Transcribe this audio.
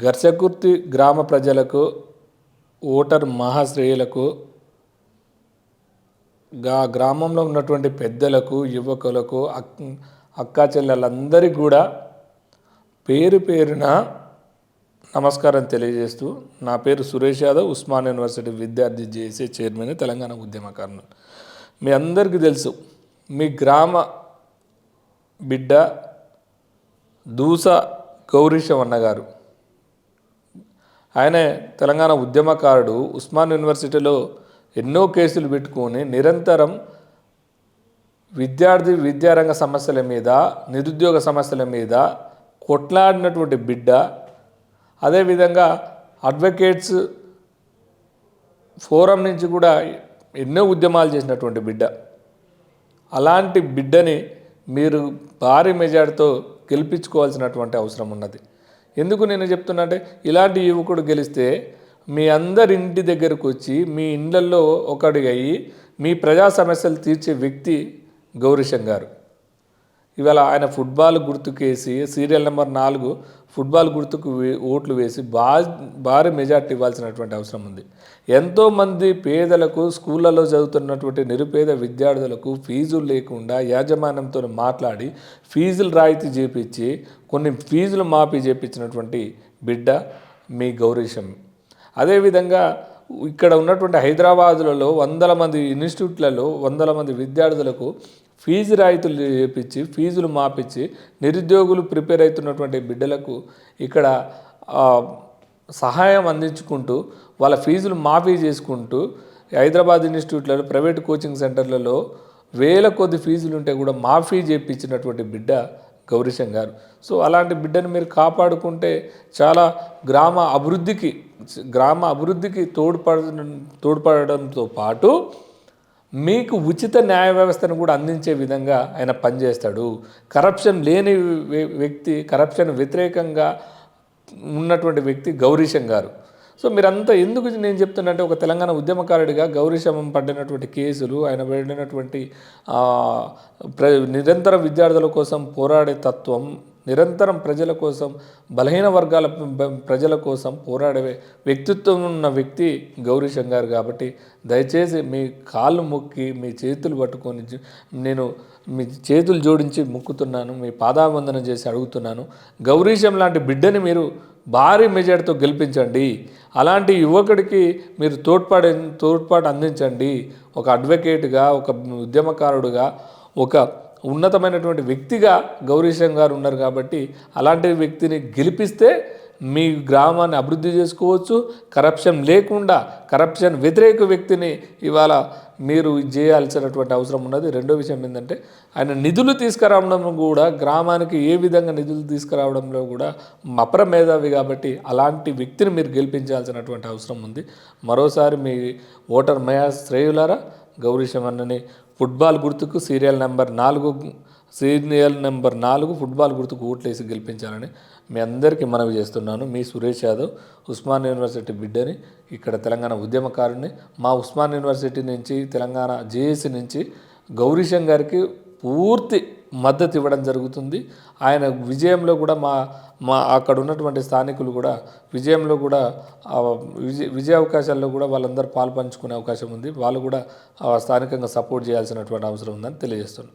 ఘర్షకుర్తి గ్రామ ప్రజలకు ఓటర్ మహాశ్రేయులకు గా గ్రామంలో ఉన్నటువంటి పెద్దలకు యువకులకు అక్ చెల్లెలందరికీ కూడా పేరు పేరున నమస్కారం తెలియజేస్తూ నా పేరు సురేష్ యాదవ్ ఉస్మాన్ యూనివర్సిటీ విద్యార్థి జేసీ చైర్మన్ తెలంగాణ ఉద్యమకారులు. మీ అందరికీ తెలుసు మీ గ్రామ బిడ్డ దూస గౌరీశం అన్నగారు. ఆయన తెలంగాణ ఉద్యమకారుడు. ఉస్మాన్ యూనివర్సిటీలో ఎన్నో కేసులు పెట్టుకొని నిరంతరం విద్యార్థి విద్యారంగ సమస్యల మీద నిరుద్యోగ సమస్యల మీద కొట్లాడినటువంటి బిడ్డ. అదేవిధంగా అడ్వకేట్స్ ఫోరం నుంచి కూడా ఎన్నో ఉద్యమాలు చేసినటువంటి బిడ్డ. అలాంటి బిడ్డని మీరు భారీ మెజార్టీతో గెలిపించుకోవాల్సినటువంటి అవసరం ఉన్నది. ఎందుకు నేను చెప్తున్నా అంటే ఇలాంటి యువకుడు గెలిస్తే మీ అందరి ఇంటి దగ్గరకు వచ్చి మీ ఇండ్లల్లో ఒకడిగయి మీ ప్రజా సమస్యలు తీర్చే వ్యక్తి గౌరీశం గారు ఇవాళ ఆయన ఫుట్బాల్ గుర్తుకేసి సీరియల్ నెంబర్ నాలుగు ఫుట్బాల్ గుర్తుకు వే- ఓట్లు వేసి బా భారీ మెజార్టీ ఇవ్వాల్సినటువంటి అవసరం ఉంది. ఎంతోమంది పేదలకు స్కూళ్ళలో చదువుతున్నటువంటి నిరుపేద విద్యార్థులకు ఫీజులు లేకుండా యాజమాన్యంతో మాట్లాడి ఫీజులు రాయితీ చేపించి కొన్ని ఫీజులు మాఫీ చేపించినటువంటి బిడ్డ మీ గౌరీశం. అదేవిధంగా ఇక్కడ ఉన్నటువంటి హైదరాబాదులలో వందల మంది ఇన్స్టిట్యూట్లలో వందల మంది విద్యార్థులకు ఫీజు రాయితులు చేపించి ఫీజులు మాపించి నిరుద్యోగులు ప్రిపేర్ అవుతున్నటువంటి బిడ్డలకు ఇక్కడ సహాయం అందించుకుంటూ వాళ్ళ ఫీజులు మాఫీ చేసుకుంటూ హైదరాబాద్ ఇన్స్టిట్యూట్లలో ప్రైవేట్ కోచింగ్ సెంటర్లలో వేల కొద్ది ఫీజులు ఉంటే కూడా మాఫీ చేయించినటువంటి బిడ్డ గౌరీశం గారు. సో అలాంటి బిడ్డను మీరు కాపాడుకుంటే చాలా గ్రామ అభివృద్ధికి గ్రామ అభివృద్ధికి తోడ్పడ తోడ్పడడంతో పాటు మీకు ఉచిత న్యాయ వ్యవస్థను కూడా అందించే విధంగా ఆయన పనిచేస్తాడు. కరప్షన్ లేని వ్య- వ్యక్తి కరప్షన్ వ్యతిరేకంగా ఉన్నటువంటి వ్యక్తి గౌరీశం గారు. సో మీరంతా ఎందుకు నేను చెప్తున్నంటే ఒక తెలంగాణ ఉద్యమకారుడిగా గౌరీశమం పడినటువంటి కేసులు ఆయన పడినటువంటి ప్ర నిరంతర విద్యార్థుల కోసం పోరాడే తత్వం నిరంతరం ప్రజల కోసం బలహీన వర్గాల ప్రజల కోసం పోరాడే వ్యక్తిత్వం ఉన్న వ్యక్తి గౌరీ గారు కాబట్టి దయచేసి మీ కాళ్ళు మొక్కి మీ చేతులు పట్టుకొని నేను మీ చేతులు జోడించి మొక్కుతున్నాను మీ పాదావందనం చేసి అడుగుతున్నాను. గౌరీశం లాంటి బిడ్డని మీరు భారీ మెజార్టీతో గెలిపించండి. అలాంటి యువకుడికి మీరు తోడ్పాటు తోడ్పాటు అందించండి. ఒక అడ్వకేట్గా ఒక ఉద్యమకారుడుగా ఒక ఉన్నతమైనటువంటి వ్యక్తిగా గౌరీశం గారు ఉన్నారు కాబట్టి అలాంటి వ్యక్తిని గెలిపిస్తే మీ గ్రామాన్ని అభివృద్ధి చేసుకోవచ్చు. కరప్షన్ లేకుండా కరప్షన్ వ్యతిరేక వ్యక్తిని ఇవాళ మీరు చేయాల్సినటువంటి అవసరం ఉన్నది. రెండో విషయం ఏంటంటే ఆయన నిధులు తీసుకురావడం కూడా గ్రామానికి ఏ విధంగా నిధులు తీసుకురావడంలో కూడా మపర మేధావి కాబట్టి అలాంటి వ్యక్తిని మీరు గెలిపించాల్సినటువంటి అవసరం ఉంది. మరోసారి మీ ఓటర్ మయా శ్రేయులారా గౌరీశం అన్నని ఫుట్బాల్ గుర్తుకు సీరియల్ నెంబర్ నాలుగు సీరియల్ నెంబర్ నాలుగు ఫుట్బాల్ గుర్తుకు ఓట్లేసి గెలిపించాలని మీ అందరికీ మనవి చేస్తున్నాను. మీ సురేష్ యాదవ్ ఉస్మాన్ యూనివర్సిటీ బిడ్డని ఇక్కడ తెలంగాణ ఉద్యమకారుని మా ఉస్మాన్ యూనివర్సిటీ నుంచి తెలంగాణ జేఏసీ నుంచి గౌరీశం గారికి పూర్తి మద్దతు ఇవ్వడం జరుగుతుంది. ఆయన విజయంలో కూడా మా మా అక్కడ ఉన్నటువంటి స్థానికులు కూడా విజయంలో కూడా విజయ విజయ అవకాశాల్లో కూడా వాళ్ళందరూ పాలు పంచుకునే అవకాశం ఉంది. వాళ్ళు కూడా స్థానికంగా సపోర్ట్ చేయాల్సినటువంటి అవసరం ఉందని తెలియజేస్తున్నాను